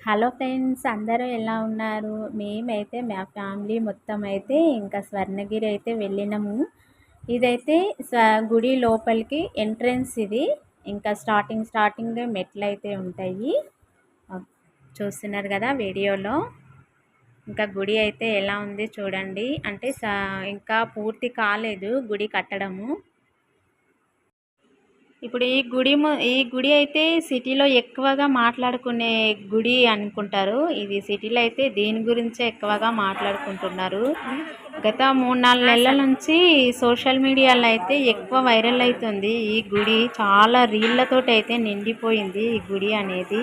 Hello friends అందరూ ఎలా ఉన్నారు? మేమైతే మా ఫ్యామిలీ మొత్తం అయితే ఇంకా స్వర్ణగిరి అయితే వెళ్ళినాము. ఇదైతే గుడి లోపలికి ఎంట్రన్స్ ఇది. ఇంకా స్టార్టింగ్ స్టార్టింగ్ మెట్లు అయితే ఉంటాయి. చూస్తున్నారు కదా వీడియోలో. ఇంకా గుడి అయితే ఎలా ఉంది చూడండి. అంటే ఇంకా పూర్తి కాలేదు గుడి కట్టడము. ఇప్పుడు ఈ గుడి ఈ గుడి అయితే సిటీలో ఎక్కువగా మాట్లాడుకునే గుడి అనుకుంటారు. ఇది సిటీలో అయితే దీని గురించే ఎక్కువగా మాట్లాడుకుంటున్నారు. గత మూడు నాలుగు నెలల నుంచి సోషల్ మీడియాలో అయితే ఎక్కువ వైరల్ అవుతుంది. ఈ గుడి చాలా రీళ్ళతోటి అయితే నిండిపోయింది ఈ గుడి అనేది.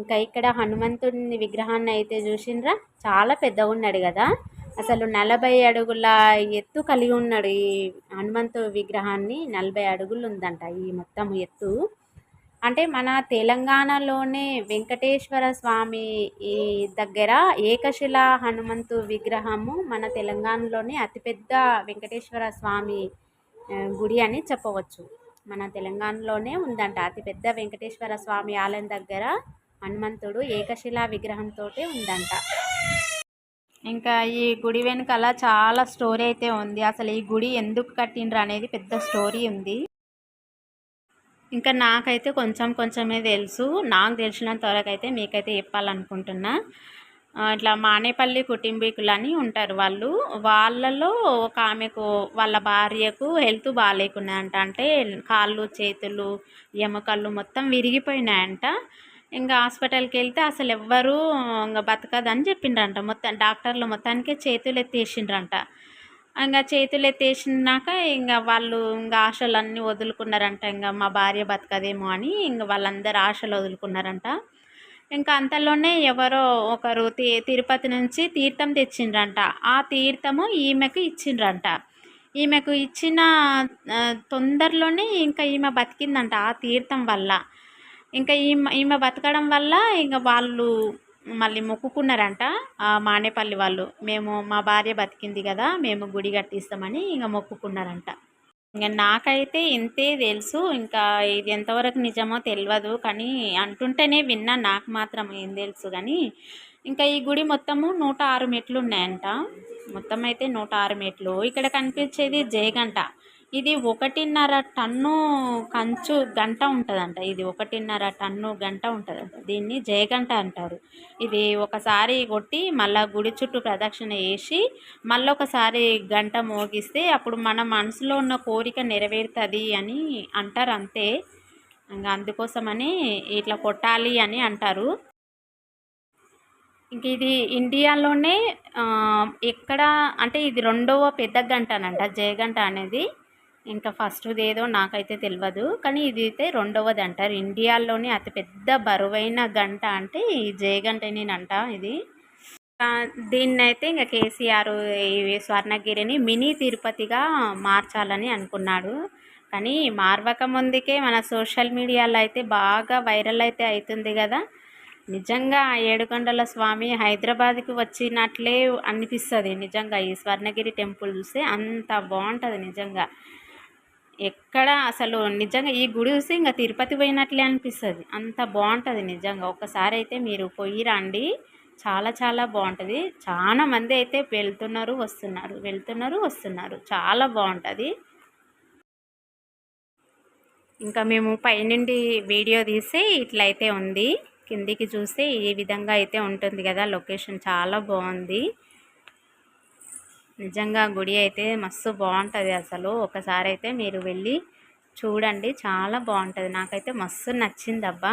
ఇంకా ఇక్కడ హనుమంతుని విగ్రహాన్ని అయితే చూసిండ్రా చాలా పెద్దగా ఉన్నాడు కదా. అసలు నలభై అడుగుల ఎత్తు కలిగి ఉన్నాడు ఈ హనుమంతు విగ్రహాన్ని. నలభై అడుగులు ఉందంట ఈ మొత్తం ఎత్తు. అంటే మన తెలంగాణలోనే వెంకటేశ్వర స్వామి ఈ దగ్గర ఏకశిల హనుమంతు విగ్రహము మన తెలంగాణలోనే అతిపెద్ద వెంకటేశ్వర స్వామి గుడి అని చెప్పవచ్చు. మన తెలంగాణలోనే ఉందంట అతిపెద్ద వెంకటేశ్వర స్వామి ఆలయం దగ్గర హనుమంతుడు ఏకశిలా విగ్రహంతో ఉందంట. ఇంకా ఈ గుడి వెనకాల చాలా స్టోరీ అయితే ఉంది. అసలు ఈ గుడి ఎందుకు కట్టిండ్రు అనేది పెద్ద స్టోరీ ఉంది. ఇంకా నాకైతే కొంచెం కొంచెమే తెలుసు. నాకు తెలిసినంత వరకు అయితే మీకైతే చెప్పాలనుకుంటున్నా. ఇట్లా మానేపల్లి కుటుంబీకులు అని ఉంటారు వాళ్ళు. వాళ్ళలో ఒక ఆమెకు వాళ్ళ భార్యకు హెల్త్ బాగాలేకున్నాయంట. అంటే కాళ్ళు చేతులు ఎముకలు మొత్తం విరిగిపోయినాయంట. ఇంకా హాస్పిటల్కి వెళ్తే అసలు ఎవ్వరూ ఇంకా బతకదని చెప్పిండ్రంట. మొత్తం డాక్టర్లు మొత్తానికి చేతులు ఎత్తేసిండ్రంట. ఇంకా చేతులు ఎత్తేసినాక ఇంకా వాళ్ళు ఇంకా ఆశలు అన్నీ వదులుకున్నారంట. ఇంకా మా భార్య బతకదేమో అని ఇంకా వాళ్ళందరూ ఆశలు వదులుకున్నారంట. ఇంకా అంతలోనే ఎవరో ఒకరు తి తిరుపతి నుంచి తీర్థం తెచ్చిండ్రంట. ఆ తీర్థము ఈమెకు ఇచ్చిండ్రంట. ఈమెకు ఇచ్చిన తొందరలోనే ఇంకా ఈమె బతికిందంట ఆ తీర్థం వల్ల. ఇంకా ఈమె ఈమె బతకడం వల్ల ఇంకా వాళ్ళు మళ్ళీ మొక్కుకున్నారంట. మానేపల్లి వాళ్ళు మేము మా భార్య బతికింది కదా మేము గుడి కట్టిస్తామని ఇంకా మొక్కుకున్నారంట. ఇంకా నాకైతే ఇంతే తెలుసు ఇంకా ఇది ఎంతవరకు నిజమో తెలియదు కానీ అంటుంటేనే విన్నా నాకు మాత్రం ఏం తెలుసు కానీ ఇంకా ఈ గుడి మొత్తము నూట ఆరు మెట్లు ఉన్నాయంట మొత్తం అయితే నూట ఆరు మెట్లు. ఇక్కడ కనిపించేది జయగంట. ఇది ఒకటిన్నర టన్ను కంచు గంట ఉంటుందంట. ఇది ఒకటిన్నర టన్ను గంట ఉంటుందంట. దీన్ని జయగంట అంటారు. ఇది ఒకసారి కొట్టి మళ్ళీ గుడి చుట్టూ ప్రదక్షిణ వేసి మళ్ళీ ఒకసారి గంట మోగిస్తే అప్పుడు మన మనసులో ఉన్న కోరిక నెరవేరుతుంది అని అంటారు అంతే. ఇంకా అందుకోసమని ఇట్లా కొట్టాలి అని అంటారు. ఇంక ఇది ఇండియాలోనే ఎక్కడ అంటే ఇది రెండవ పెద్ద గంటనంట. జయగంట అనేది ఇంకా ఫస్ట్ది ఏదో నాకైతే తెలియదు కానీ ఇది అయితే రెండవది అంటారు ఇండియాలోనే అతిపెద్ద బరువైన గంట అంటే ఈ అంట ఇది. దీన్ని అయితే ఇంకా కేసీఆర్ ఈ స్వర్ణగిరిని మినీ తిరుపతిగా మార్చాలని అనుకున్నాడు. కానీ మార్వక ముందుకే మన సోషల్ మీడియాలో అయితే బాగా వైరల్ అయితే అవుతుంది కదా. నిజంగా ఏడుకొండల స్వామి హైదరాబాద్కి వచ్చినట్లే అనిపిస్తుంది. నిజంగా ఈ స్వర్ణగిరి టెంపుల్ చూస్తే అంత బాగుంటుంది నిజంగా. ఎక్కడ అసలు నిజంగా ఈ గుడి చూస్తే ఇంకా తిరుపతి పోయినట్లే అనిపిస్తుంది. అంత బాగుంటుంది నిజంగా. ఒకసారి అయితే మీరు పోయి రండి. చాలా చాలా బాగుంటుంది. చాలా మంది అయితే వెళ్తున్నారు వస్తున్నారు వెళ్తున్నారు వస్తున్నారు. చాలా బాగుంటుంది. ఇంకా మేము పైనుండి వీడియో తీసి ఇట్లయితే ఉంది. కిందికి చూస్తే ఈ విధంగా అయితే ఉంటుంది కదా లొకేషన్ చాలా బాగుంది. నిజంగా గుడి అయితే మస్తు బాగుంటుంది అసలు. ఒకసారి అయితే మీరు వెళ్ళి చూడండి చాలా బాగుంటుంది. నాకైతే మస్తు నచ్చింది అబ్బా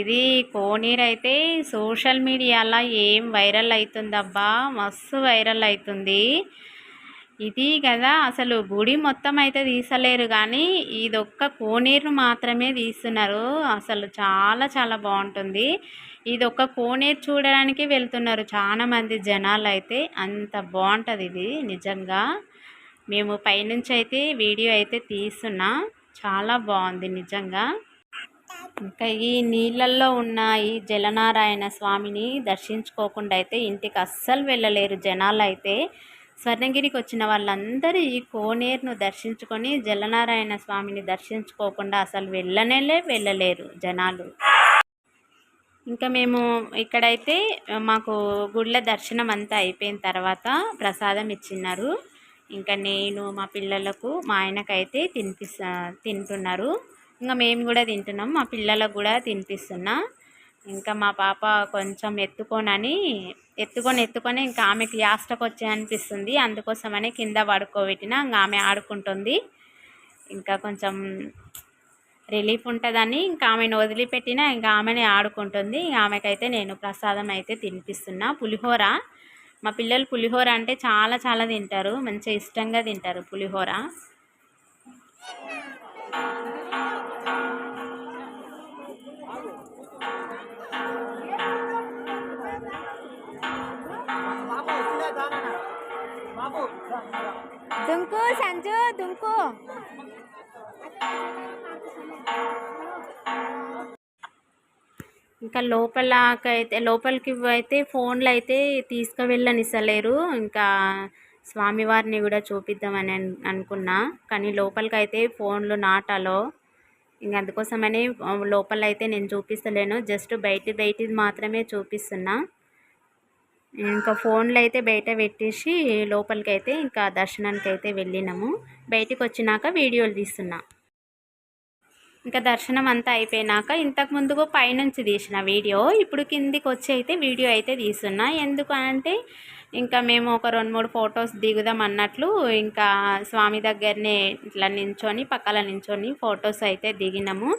ఇది కోనీర్ అయితే సోషల్ మీడియాలో ఏం వైరల్ అవుతుందబ్బా మస్తు వైరల్ అవుతుంది ఇది కదా అసలు గుడి మొత్తం అయితే తీసలేరు కానీ ఇదొక్క కోనేరును మాత్రమే తీస్తున్నారు. అసలు చాలా చాలా బాగుంటుంది. ఇది ఒక కోనేరు చూడడానికి వెళ్తున్నారు చాలామంది జనాలు అయితే. అంత బాగుంటుంది ఇది నిజంగా. మేము పైనుంచి అయితే వీడియో అయితే తీస్తున్నా. చాలా బాగుంది నిజంగా. ఇంకా ఈ నీళ్ళల్లో ఉన్న ఈ జలనారాయణ స్వామిని దర్శించుకోకుండా అయితే ఇంటికి అస్సలు వెళ్ళలేరు జనాలు అయితే స్వర్ణగిరికి వచ్చిన వాళ్ళందరూ ఈ కోనేరును దర్శించుకొని జలనారాయణ స్వామిని దర్శించుకోకుండా అసలు వెళ్ళనేలే వెళ్ళలేరు జనాలు. ఇంకా మేము ఇక్కడైతే మాకు గుళ్ళ దర్శనం అంతా అయిపోయిన తర్వాత ప్రసాదం ఇచ్చినారు. ఇంకా నేను మా పిల్లలకు మా ఆయనకైతే తినిపిస్తా తింటున్నారు. ఇంకా మేము కూడా తింటున్నాం. మా పిల్లలకు కూడా తినిపిస్తున్నా. ఇంకా మా పాప కొంచెం ఎత్తుకోనని ఎత్తుకొని ఎత్తుకొని ఇంకా ఆమెకి యాస్టకు వచ్చే అనిపిస్తుంది. అందుకోసమని కింద పడుకోబెట్టిన ఇంకా ఆమె ఆడుకుంటుంది. ఇంకా కొంచెం రిలీఫ్ ఉంటుందని ఇంకా ఆమెను వదిలిపెట్టిన ఇంకా ఆమెనే ఆడుకుంటుంది. ఆమెకైతే నేను ప్రసాదం అయితే తినిపిస్తున్నా. పులిహోర. మా పిల్లలు పులిహోర అంటే చాలా చాలా తింటారు. మంచిగా ఇష్టంగా తింటారు పులిహోర. దుంకు సంజు దుంకు. ఇంకా లోపలకైతే లోపలికి అయితే ఫోన్లు అయితే తీసుకువెళ్ళనిసలేరు ఇంకా స్వామివారిని కూడా చూపిద్దామని అనుకున్నా. కానీ లోపలికైతే ఫోన్లు నాటాలో ఇంక అందుకోసమని లోపల అయితే నేను చూపిస్తలేను. జస్ట్ బయట బయటిది మాత్రమే చూపిస్తున్నా. ఇంకా ఫోన్లు అయితే బయట పెట్టేసి లోపలికి అయితే ఇంకా దర్శనానికి అయితే వెళ్ళినాము. బయటికి వచ్చినాక వీడియోలు తీస్తున్నా. ఇంకా దర్శనం అంతా అయిపోయినాక ఇంతకు ముందుకు పైనుంచి తీసిన వీడియో ఇప్పుడు కిందికి వచ్చి అయితే వీడియో అయితే తీస్తున్నా. ఎందుకు అంటే ఇంకా మేము ఒక రెండు మూడు ఫొటోస్ దిగుదాం అన్నట్లు ఇంకా స్వామి దగ్గరనే ఇట్లా నించొని పక్కల నించొని ఫొటోస్ అయితే దిగినాము.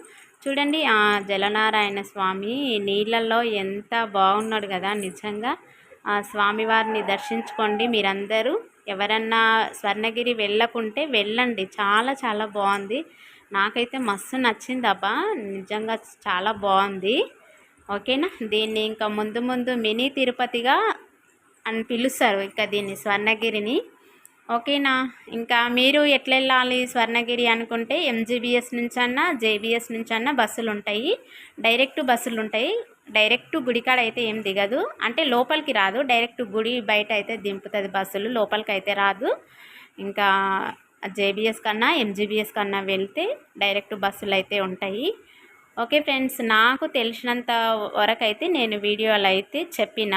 చూడండి ఆ జలనారాయణ స్వామి నీళ్ళల్లో ఎంత బాగున్నాడు కదా నిజంగా. స్వామివారిని దర్శించుకోండి మీరందరూ. ఎవరన్నా స్వర్ణగిరి వెళ్ళకుంటే వెళ్ళండి. చాలా చాలా బాగుంది. నాకైతే మస్తు నచ్చింది అబ్బా. నిజంగా చాలా బాగుంది. ఓకేనా? దీన్ని ఇంకా ముందు ముందు మినీ తిరుపతిగా అని పిలుస్తారు ఇంకా దీన్ని స్వర్ణగిరిని. ఓకేనా? ఇంకా మీరు ఎట్లా వెళ్ళాలి స్వర్ణగిరి అనుకుంటే ఎంజీబీఎస్ నుంచి అన్నా జేబీఎస్ నుంచి అన్నా బస్సులు ఉంటాయి డైరెక్ట్ బస్సులు ఉంటాయి డైరెక్ట్ గుడికాడ అయితే ఏం దిగదు. అంటే లోపలికి రాదు. డైరెక్ట్ గుడి బయట అయితే దింపుతుంది బస్సులు. లోపలికి అయితే రాదు. ఇంకా జేబీఎస్ కన్నా ఎంజీబీఎస్ కన్నా వెళ్తే డైరెక్ట్ బస్సులు అయితే ఉంటాయి. ఓకే ఫ్రెండ్స్ నాకు తెలిసినంత వరకు అయితే నేను వీడియోలు అయితే చెప్పిన.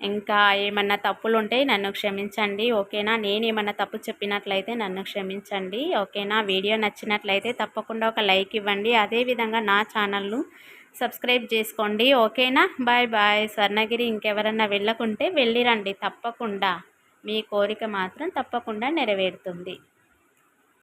ఇంకా ఏమన్నా తప్పులు ఉంటే నన్ను క్షమించండి. ఓకేనా? నేను ఏమన్నా తప్పు చెప్పినట్లయితే నన్ను క్షమించండి. ఓకేనా? వీడియో నచ్చినట్లయితే తప్పకుండా ఒక లైక్ ఇవ్వండి. అదేవిధంగా నా ఛానల్ను సబ్స్క్రైబ్ చేసుకోండి. ఓకేనా? Bye bye. స్వర్ణగిరి ఇంకెవరన్నా వెళ్ళకుంటే వెళ్ళిరండి. తప్పకుండా. మీ కోరిక మాత్రం తప్పకుండా నెరవేరుతుంది.